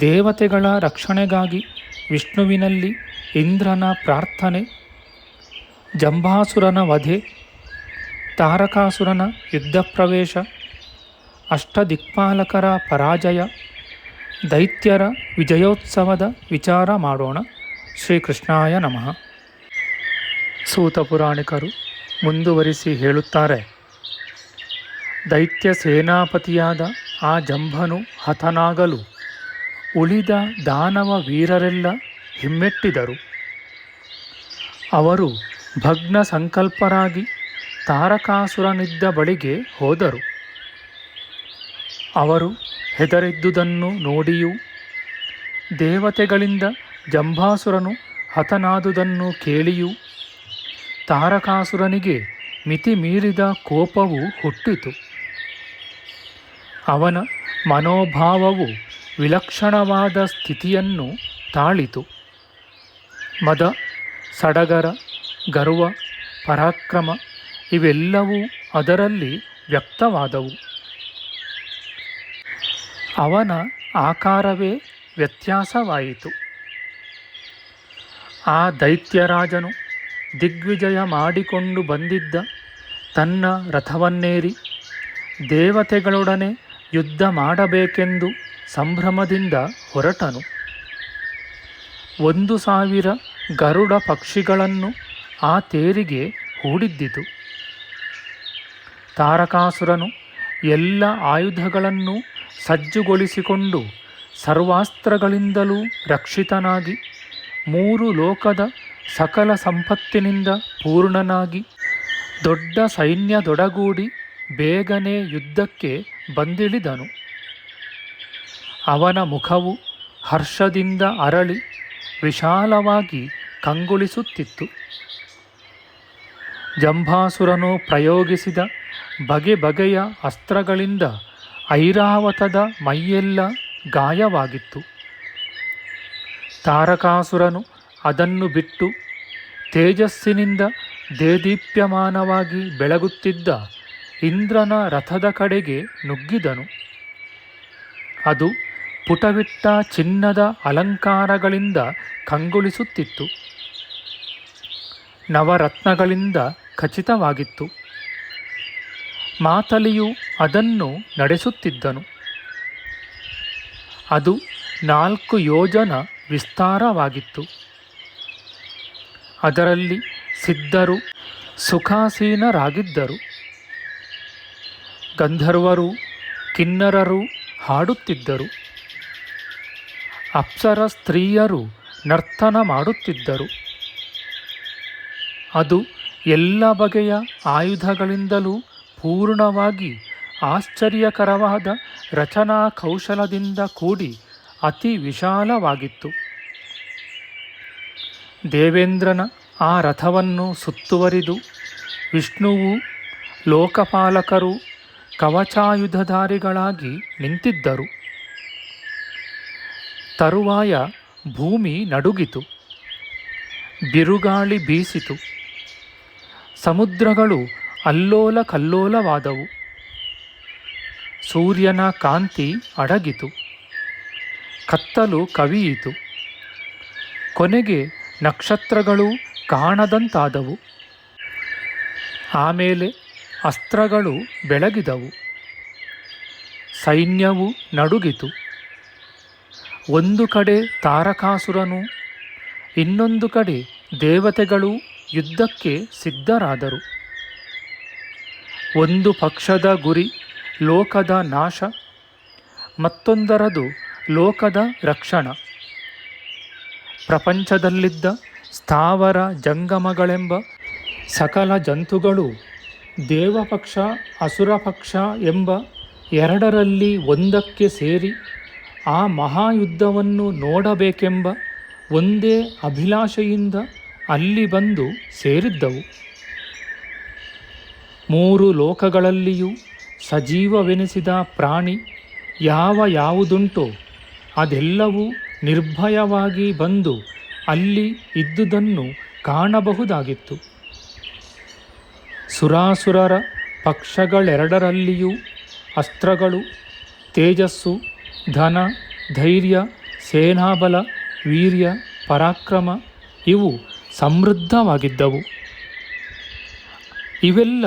ದೇವತೆಗಳ ರಕ್ಷಣೆಗಾಗಿ ವಿಷ್ಣುವಿನಲ್ಲಿ ಇಂದ್ರನ ಪ್ರಾರ್ಥನೆ, ಜಂಬಾಸುರನ ವಧೆ, ತಾರಕಾಸುರನ ಯುದ್ಧ ಪ್ರವೇಶ, ಅಷ್ಟದಿಕ್ಪಾಲಕರ ಪರಾಜಯ, ದೈತ್ಯರ ವಿಜಯೋತ್ಸವದ ವಿಚಾರ ಮಾಡೋಣ. ಶ್ರೀಕೃಷ್ಣಾಯ ನಮಃ. ಸೂತ ಪುರಾಣಿಕರು ಮುಂದುವರಿಸಿ ಹೇಳುತ್ತಾರೆ. ದೈತ್ಯ ಸೇನಾಪತಿಯಾದ ಆ ಜಂಭನು ಹತನಾಗಲು ಉಳಿದ ದಾನವ ವೀರರೆಲ್ಲ ಹಿಮ್ಮೆಟ್ಟಿದರು. ಅವರು ಭಗ್ನ ಸಂಕಲ್ಪರಾಗಿ ತಾರಕಾಸುರನಿದ್ದ ಬಳಿಗೆ ಹೋದರು. ಅವರು ಹೆದರಿದ್ದುದನ್ನು ನೋಡಿಯೂ ದೇವತೆಗಳಿಂದ ಜಂಭಾಸುರನು ಹತನಾದುದನ್ನು ಕೇಳಿಯೂ ತಾರಕಾಸುರನಿಗೆ ಮಿತಿ ಮೀರಿದ ಕೋಪವು ಹುಟ್ಟಿತು. ಅವನ ಮನೋಭಾವವು ವಿಲಕ್ಷಣವಾದ ಸ್ಥಿತಿಯನ್ನು ತಾಳಿತು. ಮದ, ಸಡಗರ, ಗರ್ವ, ಪರಾಕ್ರಮ ಇವೆಲ್ಲವೂ ಅದರಲ್ಲಿ ವ್ಯಕ್ತವಾದವು. ಅವನ ಆಕಾರವೇ ವ್ಯತ್ಯಾಸವಾಯಿತು. ಆ ದೈತ್ಯರಾಜನು ದಿಗ್ವಿಜಯ ಮಾಡಿಕೊಂಡು ಬಂದಿದ್ದ ತನ್ನ ರಥವನ್ನೇರಿ ದೇವತೆಗಳೊಡನೆ ಯುದ್ಧ ಮಾಡಬೇಕೆಂದು ಸಂಭ್ರಮದಿಂದ ಹೊರಟನು. ಒಂದು ಸಾವಿರ ಗರುಡ ಪಕ್ಷಿಗಳನ್ನು ಆ ತೇರಿಗೆ ಹೂಡಿದ್ದಿತು. ತಾರಕಾಸುರನು ಎಲ್ಲ ಆಯುಧಗಳನ್ನು ಸಜ್ಜುಗೊಳಿಸಿಕೊಂಡು ಸರ್ವಾಸ್ತ್ರಗಳಿಂದಲೂ ರಕ್ಷಿತನಾಗಿ, ಮೂರು ಲೋಕದ ಸಕಲ ಸಂಪತ್ತಿನಿಂದ ಪೂರ್ಣನಾಗಿ, ದೊಡ್ಡ ಸೈನ್ಯದೊಡಗೂಡಿ ಬೇಗನೆ ಯುದ್ಧಕ್ಕೆ ಬಂದಿಳಿದನು. ಅವನ ಮುಖವು ಹರ್ಷದಿಂದ ಅರಳಿ ವಿಶಾಲವಾಗಿ ಕಂಗೊಳಿಸುತ್ತಿತ್ತು. ಜಂಭಾಸುರನು ಪ್ರಯೋಗಿಸಿದ ಬಗೆ ಬಗೆಯ ಅಸ್ತ್ರಗಳಿಂದ ಐರಾವತದ ಮೈಯೆಲ್ಲ ಗಾಯವಾಗಿತ್ತು. ತಾರಕಾಸುರನು ಅದನ್ನು ಬಿಟ್ಟು ತೇಜಸ್ಸಿನಿಂದ ದೇದೀಪ್ಯಮಾನವಾಗಿ ಬೆಳಗುತ್ತಿದ್ದ ಇಂದ್ರನ ರಥದ ಕಡೆಗೆ ನುಗ್ಗಿದನು. ಅದು ಪುಟವಿಟ್ಟ ಚಿನ್ನದ ಅಲಂಕಾರಗಳಿಂದ ಕಂಗೊಳಿಸುತ್ತಿತ್ತು. ನವರತ್ನಗಳಿಂದ ಖಚಿತವಾಗಿತ್ತು. ಮಾತಲಿಯು ಅದನ್ನು ನಡೆಸುತ್ತಿದ್ದನು. ಅದು ನಾಲ್ಕು ಯೋಜನ ವಿಸ್ತಾರವಾಗಿತ್ತು. ಅದರಲ್ಲಿ ಸಿದ್ಧರು, ಸುಖಾಸೀನರಾಗಿದ್ದರು. ಗಂಧರ್ವರು, ಕಿನ್ನರರು ಹಾಡುತ್ತಿದ್ದರು. ಅಪ್ಸರ ಸ್ತ್ರೀಯರು ನರ್ತನ ಮಾಡುತ್ತಿದ್ದರು. ಅದು ಎಲ್ಲ ಬಗೆಯ ಆಯುಧಗಳಿಂದಲೂ ಪೂರ್ಣವಾಗಿ ಆಶ್ಚರ್ಯಕರವಾದ ರಚನಾ ಕೌಶಲದಿಂದ ಕೂಡಿ ಅತಿ ವಿಶಾಲವಾಗಿತ್ತು. ದೇವೇಂದ್ರನ ಆ ರಥವನ್ನು ಸುತ್ತುವರಿದು ವಿಷ್ಣುವು ಲೋಕಪಾಲಕರು ಕವಚಾಯುಧಧಾರಿಗಳಾಗಿ ನಿಂತಿದ್ದರು. ತರುವಾಯ ಭೂಮಿ ನಡುಗಿತು, ಬಿರುಗಾಳಿ ಬೀಸಿತು, ಸಮುದ್ರಗಳು ಅಲ್ಲೋಲ ಕಲ್ಲೋಲವಾದವು ಸೂರ್ಯನ ಕಾಂತಿ ಅಡಗಿತು, ಕತ್ತಲು ಕವಿಯಿತು, ಕೊನೆಗೆ ನಕ್ಷತ್ರಗಳು ಕಾಣದಂತಾದವು, ಆಮೇಲೆ ಅಸ್ತ್ರಗಳು ಬೆಳಗಿದವು, ಸೈನ್ಯವು ನಡುಗಿತು. ಒಂದು ಕಡೆ ತಾರಕಾಸುರನು, ಇನ್ನೊಂದು ಕಡೆ ದೇವತೆಗಳು ಯುದ್ಧಕ್ಕೆ ಸಿದ್ಧರಾದರು. ಒಂದು ಪಕ್ಷದ ಗುರಿ ಲೋಕದ ನಾಶ, ಮತ್ತೊಂದರದು ಲೋಕದ ರಕ್ಷಣ. ಪ್ರಪಂಚದಲ್ಲಿದ್ದ ಸ್ಥಾವರ ಜಂಗಮಗಳೆಂಬ ಸಕಲ ಜಂತುಗಳು ದೇವಪಕ್ಷ, ಅಸುರಪಕ್ಷ ಎಂಬ ಎರಡರಲ್ಲಿ ಒಂದಕ್ಕೆ ಸೇರಿ ಆ ಮಹಾಯುದ್ಧವನ್ನು ನೋಡಬೇಕೆಂಬ ಒಂದೇ ಅಭಿಲಾಷೆಯಿಂದ ಅಲ್ಲಿ ಬಂದು ಸೇರಿದ್ದವು. ಮೂರು ಲೋಕಗಳಲ್ಲಿಯೂ ಸಜೀವವೆನಿಸಿದ ಪ್ರಾಣಿ ಯಾವ ಯಾವುದುಂಟೋ ಅದೆಲ್ಲವೂ ನಿರ್ಭಯವಾಗಿ ಬಂದು ಅಲ್ಲಿ ಇದ್ದುದನ್ನು ಕಾಣಬಹುದಾಗಿತ್ತು. ಸುರಾಸುರರ ಪಕ್ಷಗಳೆರಡರಲ್ಲಿಯೂ ಅಸ್ತ್ರಗಳು, ತೇಜಸ್ಸು ಧನ, ಧೈರ್ಯ, ಸೇನಾಬಲ, ವೀರ್ಯ, ಪರಾಕ್ರಮ ಇವು ಸಮೃದ್ಧವಾಗಿದ್ದವು. ಇವೆಲ್ಲ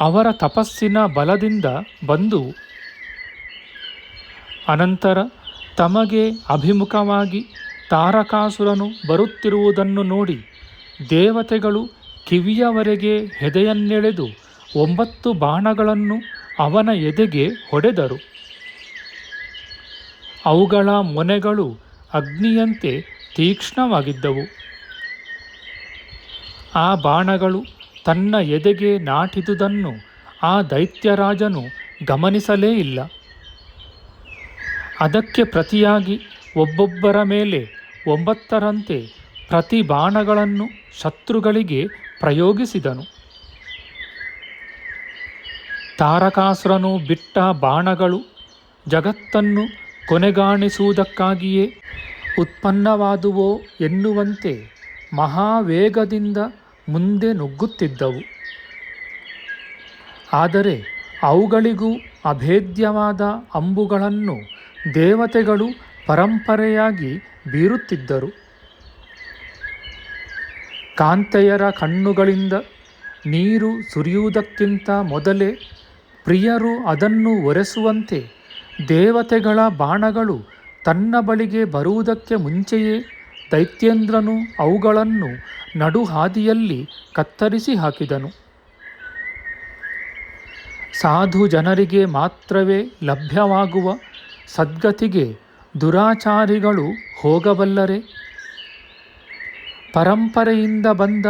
ಅವರ ತಪಸ್ಸಿನ ಬಲದಿಂದ ಬಂದು ಅನಂತರ ತಮಗೆ ಅಭಿಮುಖವಾಗಿ ತಾರಕಾಸುರನು ಬರುತ್ತಿರುವುದನ್ನು ನೋಡಿ ದೇವತೆಗಳು ಕಿವಿಯವರೆಗೆ ಹೆದೆಯನ್ನೆಳೆದು ಒಂಬತ್ತು ಬಾಣಗಳನ್ನು ಅವನ ಎದೆಗೆ ಹೊಡೆದರು. ಅವುಗಳ ಮೊನೆಗಳು ಅಗ್ನಿಯಂತೆ ತೀಕ್ಷ್ಣವಾಗಿದ್ದವು. ಆ ಬಾಣಗಳು ತನ್ನ ಎದೆಗೆ ನಾಟಿದುದನ್ನು ಆ ದೈತ್ಯರಾಜನು ಗಮನಿಸಲೇ ಇಲ್ಲ. ಅದಕ್ಕೆ ಪ್ರತಿಯಾಗಿ ಒಬ್ಬೊಬ್ಬರ ಮೇಲೆ ಒಂಬತ್ತರಂತೆ ಪ್ರತಿ ಬಾಣಗಳನ್ನು ಶತ್ರುಗಳಿಗೆ ಪ್ರಯೋಗಿಸಿದನು. ತಾರಕಾಸುರನು ಬಿಟ್ಟ ಬಾಣಗಳು ಜಗತ್ತನ್ನು ಕೊನೆಗಾಣಿಸುವುದಕ್ಕಾಗಿಯೇ ಉತ್ಪನ್ನವಾದುವೋ ಎನ್ನುವಂತೆ ಮಹಾವೇಗದಿಂದ ಮುಂದೆ ನುಗ್ಗುತ್ತಿದ್ದವು. ಆದರೆ ಅವುಗಳಿಗೂ ಅಭೇದ್ಯವಾದ ಅಂಬುಗಳನ್ನು ದೇವತೆಗಳು ಪರಂಪರೆಯಾಗಿ ಬೀರುತ್ತಿದ್ದರು. ಕಾಂತೆಯರ ಕಣ್ಣುಗಳಿಂದ ನೀರು ಸುರಿಯುವುದಕ್ಕಿಂತ ಮೊದಲೇ ಪ್ರಿಯರು ಅದನ್ನು ಒರೆಸುವಂತೆ ದೇವತೆಗಳ ಬಾಣಗಳು ತನ್ನ ಬಳಿಗೆ ಬರುವುದಕ್ಕೆ ಮುಂಚೆಯೇ ದೈತ್ಯೇಂದ್ರನು ಅವುಗಳನ್ನು ನಡುಹಾದಿಯಲ್ಲಿ ಕತ್ತರಿಸಿ ಹಾಕಿದನು. ಸಾಧು ಜನರಿಗೆ ಮಾತ್ರವೇ ಲಭ್ಯವಾಗುವ ಸದ್ಗತಿಗೆ ದುರಾಚಾರಿಗಳು ಹೋಗಬಲ್ಲರೆ. ಪರಂಪರೆಯಿಂದ ಬಂದ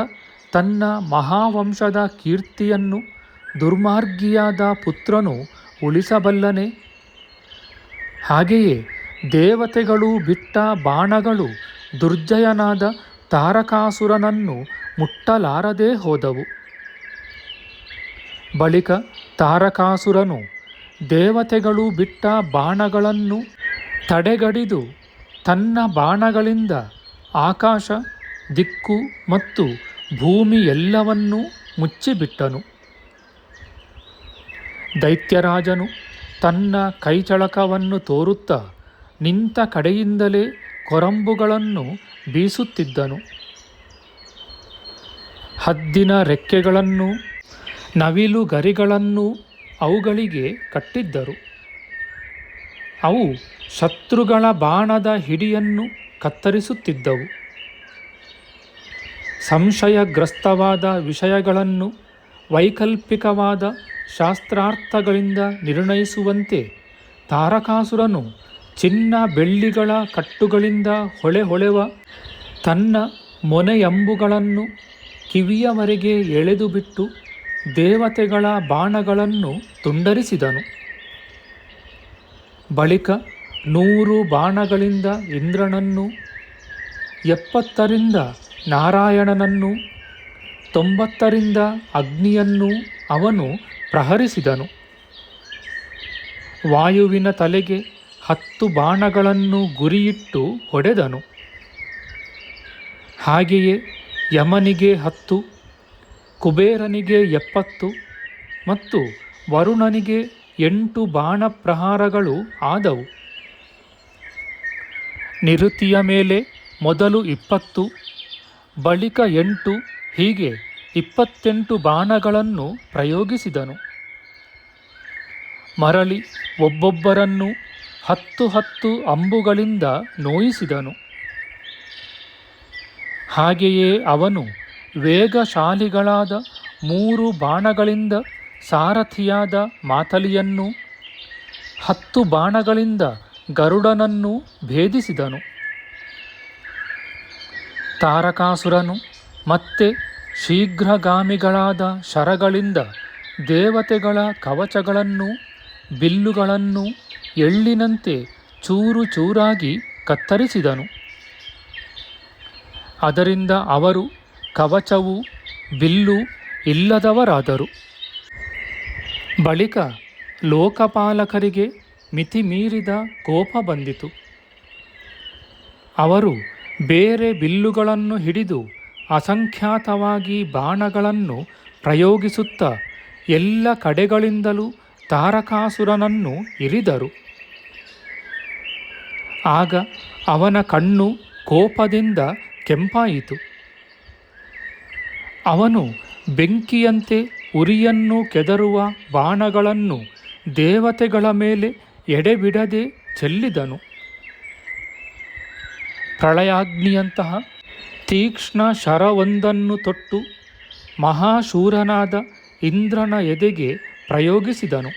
ತನ್ನ ಮಹಾವಂಶದ ಕೀರ್ತಿಯನ್ನು ದುರ್ಮಾರ್ಗಿಯಾದ ಪುತ್ರನು ಉಳಿಸಬಲ್ಲನೆ. ಹಾಗೆಯೇ ದೇವತೆಗಳು ಬಿಟ್ಟ ಬಾಣಗಳು ದುರ್ಜಯನಾದ ತಾರಕಾಸುರನನ್ನು ಮುಟ್ಟಲಾರದೇ ಹೋದವು. ಬಳಿಕ ತಾರಕಾಸುರನು ದೇವತೆಗಳು ಬಿಟ್ಟ ಬಾಣಗಳನ್ನು ತಡೆಗಡಿದು ತನ್ನ ಬಾಣಗಳಿಂದ ಆಕಾಶ, ದಿಕ್ಕು ಮತ್ತು ಭೂಮಿ ಎಲ್ಲವನ್ನೂ ಮುಚ್ಚಿಬಿಟ್ಟನು. ದೈತ್ಯರಾಜನು ತನ್ನ ಕೈಚಳಕವನ್ನು ತೋರುತ್ತಾ ನಿಂತ ಕಡೆಯಿಂದಲೇ ಕೊರಂಬುಗಳನ್ನು ಬೀಸುತ್ತಿದ್ದನು. ಹದ್ದಿನ ರೆಕ್ಕೆಗಳನ್ನು, ನವಿಲು ಗರಿಗಳನ್ನು ಅವುಗಳಿಗೆ ಕಟ್ಟಿದ್ದರು. ಅವು ಶತ್ರುಗಳ ಬಾಣದ ಹಿಡಿಯನ್ನು ಕತ್ತರಿಸುತ್ತಿದ್ದವು. ಸಂಶಯಗ್ರಸ್ತವಾದ ವಿಷಯಗಳನ್ನು ವೈಕಲ್ಪಿಕವಾದ ಶಾಸ್ತ್ರಾರ್ಥಗಳಿಂದ ನಿರ್ಣಯಿಸುವಂತೆ ತಾರಕಾಸುರನು ಚಿನ್ನ ಬೆಳ್ಳಿಗಳ ಕಟ್ಟುಗಳಿಂದ ಹೊಳೆ ಹೊಳೆವ ತನ್ನ ಮೊನೆಯಂಬುಗಳನ್ನು ಕಿವಿಯವರೆಗೆ ಎಳೆದು ಬಿಟ್ಟು ದೇವತೆಗಳ ಬಾಣಗಳನ್ನು ತುಂಡರಿಸಿದನು. ಬಳಿಕ ನೂರು ಬಾಣಗಳಿಂದ ಇಂದ್ರನನ್ನು, ಎಪ್ಪತ್ತರಿಂದ ನಾರಾಯಣನನ್ನು ತೊಂಬತ್ತರಿಂದ ಅಗ್ನಿಯನ್ನು ಅವನು ಪ್ರಹರಿಸಿದನು. ವಾಯುವಿನ ತಲೆಗೆ ಹತ್ತು ಬಾಣಗಳನ್ನು ಗುರಿಯಿಟ್ಟು ಹೊಡೆದನು. ಹಾಗೆಯೇ ಯಮನಿಗೆ ಹತ್ತು, ಕುಬೇರನಿಗೆ ಎಪ್ಪತ್ತು ಮತ್ತು ವರುಣನಿಗೆ ಎಂಟು ಬಾಣ ಪ್ರಹಾರಗಳು ಆದವು. ನಿರುತಿಯ ಮೇಲೆ ಮೊದಲು ಇಪ್ಪತ್ತು, ಬಳಿಕ ಎಂಟು ಹೀಗೆ ಇಪ್ಪತ್ತೆಂಟು ಬಾಣಗಳನ್ನು ಪ್ರಯೋಗಿಸಿದನು. ಮರಳಿ ಒಬ್ಬೊಬ್ಬರನ್ನು ಹತ್ತು ಹತ್ತು ಅಂಬುಗಳಿಂದ ನೋಯಿಸಿದನು. ಹಾಗೆಯೇ ಅವನು ವೇಗಶಾಲಿಗಳಾದ ಮೂರು ಬಾಣಗಳಿಂದ ಸಾರಥಿಯಾದ ಮಾತಲಿಯನ್ನು ಹತ್ತು ಬಾಣಗಳಿಂದ ಗರುಡನನ್ನು ಭೇದಿಸಿದನು. ತಾರಕಾಸುರನು ಮತ್ತೆ ಶೀಘ್ರಗಾಮಿಗಳಾದ ಶರಗಳಿಂದ ದೇವತೆಗಳ ಕವಚಗಳನ್ನು, ಬಿಲ್ಲುಗಳನ್ನು ಎಳ್ಳಿನಂತೆ ಚೂರು ಚೂರಾಗಿ ಕತ್ತರಿಸಿದನು. ಅದರಿಂದ ಅವರು ಕವಚವು ಬಿಲ್ಲು ಇಲ್ಲದವರಾದರು. ಬಳಿಕ ಲೋಕಪಾಲಕರಿಗೆ ಮಿತಿಮೀರಿದ ಕೋಪ ಬಂದಿತು. ಅವರು ಬೇರೆ ಬಿಲ್ಲುಗಳನ್ನು ಹಿಡಿದು ಅಸಂಖ್ಯಾತವಾಗಿ ಬಾಣಗಳನ್ನು ಪ್ರಯೋಗಿಸುತ್ತಾ ಎಲ್ಲ ಕಡೆಗಳಿಂದಲೂ ತಾರಕಾಸುರನನ್ನು ಇರಿದರು. ಆಗ ಅವನ ಕಣ್ಣು ಕೋಪದಿಂದ ಕೆಂಪಾಯಿತು. ಅವನು ಬೆಂಕಿಯಂತೆ ಉರಿಯನ್ನು ಕೆದರುವ ಬಾಣಗಳನ್ನು ದೇವತೆಗಳ ಮೇಲೆ ಎಡೆಬಿಡದೆ ಚೆಲ್ಲಿದನು. ಪ್ರಳಯಾಗ್ನಿಯಂತಹ ತೀಕ್ಷ್ಣ ಶರವೊಂದನ್ನು ತೊಟ್ಟು ಮಹಾಶೂರನಾದ ಇಂದ್ರನ ಎದೆಗೆ ಪ್ರಯೋಗಿಸಿದನು.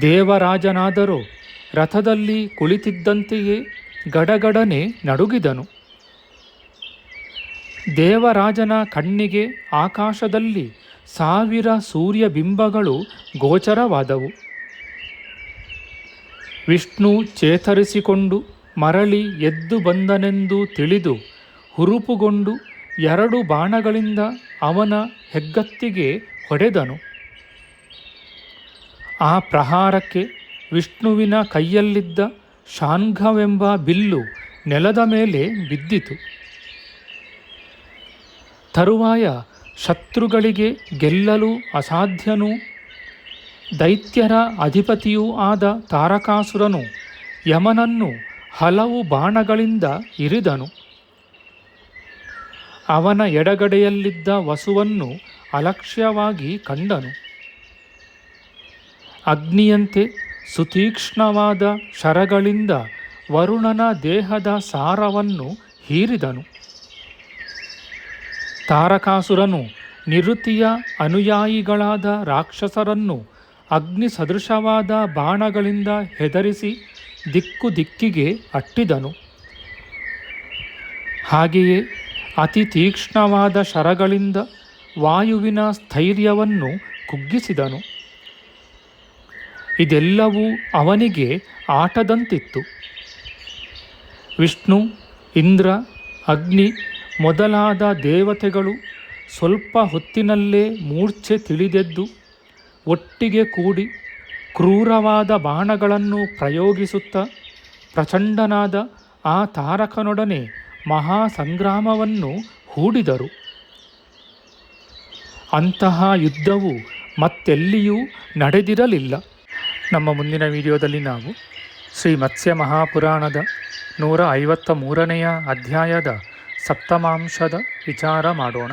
ದೇವರಾಜನಾದರೂ ರಥದಲ್ಲಿ ಕುಳಿತಿದ್ದಂತೆಯೇ ಗಡಗಡನೆ ನಡುಗಿದನು. ದೇವರಾಜನ ಕಣ್ಣಿಗೆ ಆಕಾಶದಲ್ಲಿ ಸಾವಿರ ಸೂರ್ಯಬಿಂಬಗಳು ಗೋಚರವಾದವು. ವಿಷ್ಣು ಚೇತರಿಸಿಕೊಂಡು ಮರಳಿ ಎದ್ದು ಬಂದನೆಂದು ತಿಳಿದು ಹುರುಪುಗೊಂಡು ಎರಡು ಬಾಣಗಳಿಂದ ಅವನ ಹೆಗ್ಗತ್ತಿಗೆ ಹೊಡೆದನು. ಆ ಪ್ರಹಾರಕ್ಕೆ ವಿಷ್ಣುವಿನ ಕೈಯಲ್ಲಿದ್ದ ಶಾಂಘವೆಂಬ ಬಿಲ್ಲು ನೆಲದ ಮೇಲೆ ಬಿದ್ದಿತು. ತರುವಾಯ ಶತ್ರುಗಳಿಗೆ ಗೆಲ್ಲಲು ಅಸಾಧ್ಯನೂ. ದೈತ್ಯರ ಅಧಿಪತಿಯೂ ಆದ ತಾರಕಾಸುರನು ಯಮನನ್ನು ಹಲವು ಬಾಣಗಳಿಂದ ಇರಿದನು. ಅವನ ಎಡಗಡೆಯಲ್ಲಿದ್ದ ವಸುವನ್ನು ಅಲಕ್ಷ್ಯವಾಗಿ ಕಂಡನು. ಅಗ್ನಿಯಂತೆ ಸುತೀಕ್ಷ್ಣವಾದ ಶರಗಳಿಂದ ವರುಣನ ದೇಹದ ಸಾರವನ್ನು ಹೀರಿದನು. ತಾರಕಾಸುರನು ನಿರುತಿಯ ಅನುಯಾಯಿಗಳಾದ ರಾಕ್ಷಸರನ್ನು ಅಗ್ನಿ ಸದೃಶವಾದ ಬಾಣಗಳಿಂದ ಹೆದರಿಸಿ ದಿಕ್ಕು ದಿಕ್ಕಿಗೆ ಅಟ್ಟಿದನು. ಹಾಗೆಯೇ ಅತಿ ತೀಕ್ಷ್ಣವಾದ ಶರಗಳಿಂದ ವಾಯುವಿನ ಸ್ಥೈರ್ಯವನ್ನು ಕುಗ್ಗಿಸಿದನು. ಇದೆಲ್ಲವೂ ಅವನಿಗೆ ಆಟದಂತಿತ್ತು. ವಿಷ್ಣು, ಇಂದ್ರ, ಅಗ್ನಿ ಮೊದಲಾದ ದೇವತೆಗಳು ಸ್ವಲ್ಪ ಹೊತ್ತಿನಲ್ಲೇ ಮೂರ್ಛೆ ತಿಳಿದೆದ್ದು ಒಟ್ಟಿಗೆ ಕೂಡಿ ಕ್ರೂರವಾದ ಬಾಣಗಳನ್ನು ಪ್ರಯೋಗಿಸುತ್ತಾ ಪ್ರಚಂಡನಾದ ಆ ತಾರಕನೊಡನೆ ಮಹಾಸಂಗ್ರಾಮವನ್ನು ಹೂಡಿದರು. ಅಂತಹ ಯುದ್ಧವು ಮತ್ತೆಲ್ಲಿಯೂ ನಡೆದಿರಲಿಲ್ಲ. ನಮ್ಮ ಮುಂದಿನ ವಿಡಿಯೋದಲ್ಲಿ ನಾವು ಶ್ರೀ ಮತ್ಸ್ಯ ಮಹಾಪುರಾಣದ ನೂರ ಐವತ್ತ ಮೂರನೆಯ ಅಧ್ಯಾಯದ ಸಪ್ತಮಾಂಶದ ವಿಚಾರ ಮಾಡೋಣ.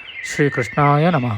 ಶ್ರೀಕೃಷ್ಣಾಯ ನಮಃ